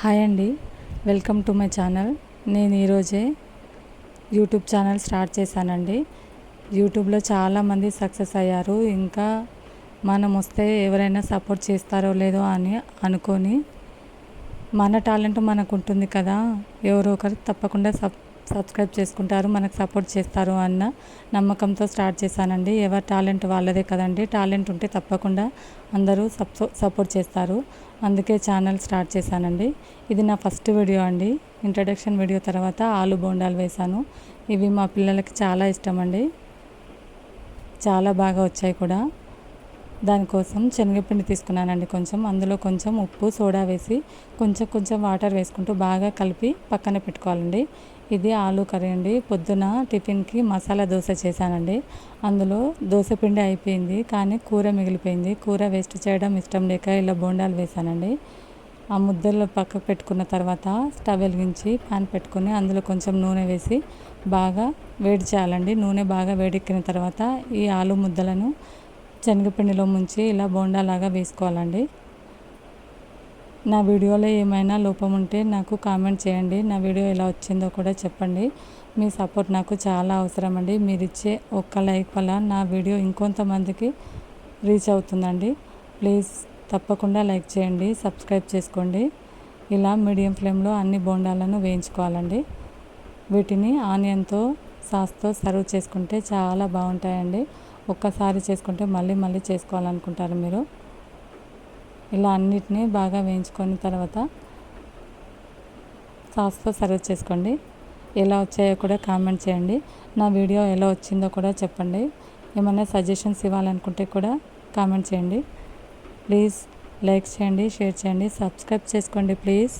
Hi అండి. Welcome to my channel. నేను ఈరోజే యూట్యూబ్ ఛానల్ స్టార్ట్ చేశానండి. యూట్యూబ్లో చాలామంది సక్సెస్ అయ్యారు. ఇంకా మనం వస్తే ఎవరైనా సపోర్ట్ చేస్తారో లేదో అని అనుకొని మన టాలెంట్ మనకు ఉంటుంది కదా. ఎవరో ఒకరు తప్పకుండా సప్ సబ్స్క్రైబ్ చేసుకుంటారు మనకు సపోర్ట్ చేస్తారు అన్న నమ్మకంతో స్టార్ట్ చేశానండి. ఎవరి టాలెంట్ వాళ్ళదే కదండి. టాలెంట్ ఉంటే తప్పకుండా అందరూ సపోర్ట్ చేస్తారు. అందుకే ఛానల్ స్టార్ట్ చేశానండి. ఇది నా ఫస్ట్ వీడియో అండి. ఇంట్రడక్షన్ వీడియో తర్వాత ఆలు బోండాలు వేశాను. ఇవి మా పిల్లలకి చాలా ఇష్టం అండి. చాలా బాగా వచ్చాయి కూడా. దానికోసం శనగపిండి తీసుకున్నానండి కొంచెం. అందులో కొంచెం ఉప్పు సోడా వేసి కొంచెం కొంచెం వాటర్ వేసుకుంటూ బాగా కలిపి పక్కన పెట్టుకోవాలండి. ఇది ఆలు కర్రీ అండి. పొద్దున టిఫిన్కి మసాలా దోశ చేశానండి. అందులో దోశ పిండి అయిపోయింది కానీ కూర మిగిలిపోయింది. కూర వేస్ట్ చేయడం ఇష్టం లేక ఇలా బోండాలు వేశానండి. ఆ ముద్దలు పక్కకు పెట్టుకున్న తర్వాత స్టవ్ వెలిగించి ప్యాన్ పెట్టుకుని అందులో కొంచెం నూనె వేసి బాగా వేడి చేయాలండి. నూనె బాగా వేడెక్కిన తర్వాత ఈ ఆలు ముద్దలను శనగపిండిలో ముంచి ఇలా బోండాలాగా వేసుకోవాలండి. నా వీడియోలో ఏమైనా లోపం ఉంటే నాకు కామెంట్ చేయండి. నా వీడియో ఎలా వచ్చిందో కూడా చెప్పండి. మీ సపోర్ట్ నాకు చాలా అవసరం అండి మీరు ఇచ్చే ఒక్క లైక్ వల్ల నా వీడియో ఇంకొంతమందికి రీచ్ అవుతుందండి. ప్లీజ్ తప్పకుండా లైక్ చేయండి సబ్స్క్రైబ్ చేసుకోండి. ఇలా మీడియం ఫ్లేమ్లో అన్ని బోండాలను వేయించుకోవాలండి. వీటిని ఆనియన్తో సాస్తో సర్వ్ చేసుకుంటే చాలా బాగుంటాయండి. ఒక్కసారి చేసుకుంటే మళ్ళీ మళ్ళీ చేసుకోవాలనుకుంటారు మీరు. ఇలా అన్నిటినీ బాగా వేయించుకొని తర్వాత సాస్తో సర్వ్ చేసుకోండి. ఎలా వచ్చాయో కూడా కామెంట్ చేయండి. నా వీడియో ఎలా వచ్చిందో కూడా చెప్పండి. ఏమైనా సజెషన్స్ ఇవ్వాలనుకుంటే కూడా కామెంట్ చేయండి. ప్లీజ్ లైక్ చేయండి షేర్ చేయండి సబ్స్క్రైబ్ చేసుకోండి ప్లీజ్.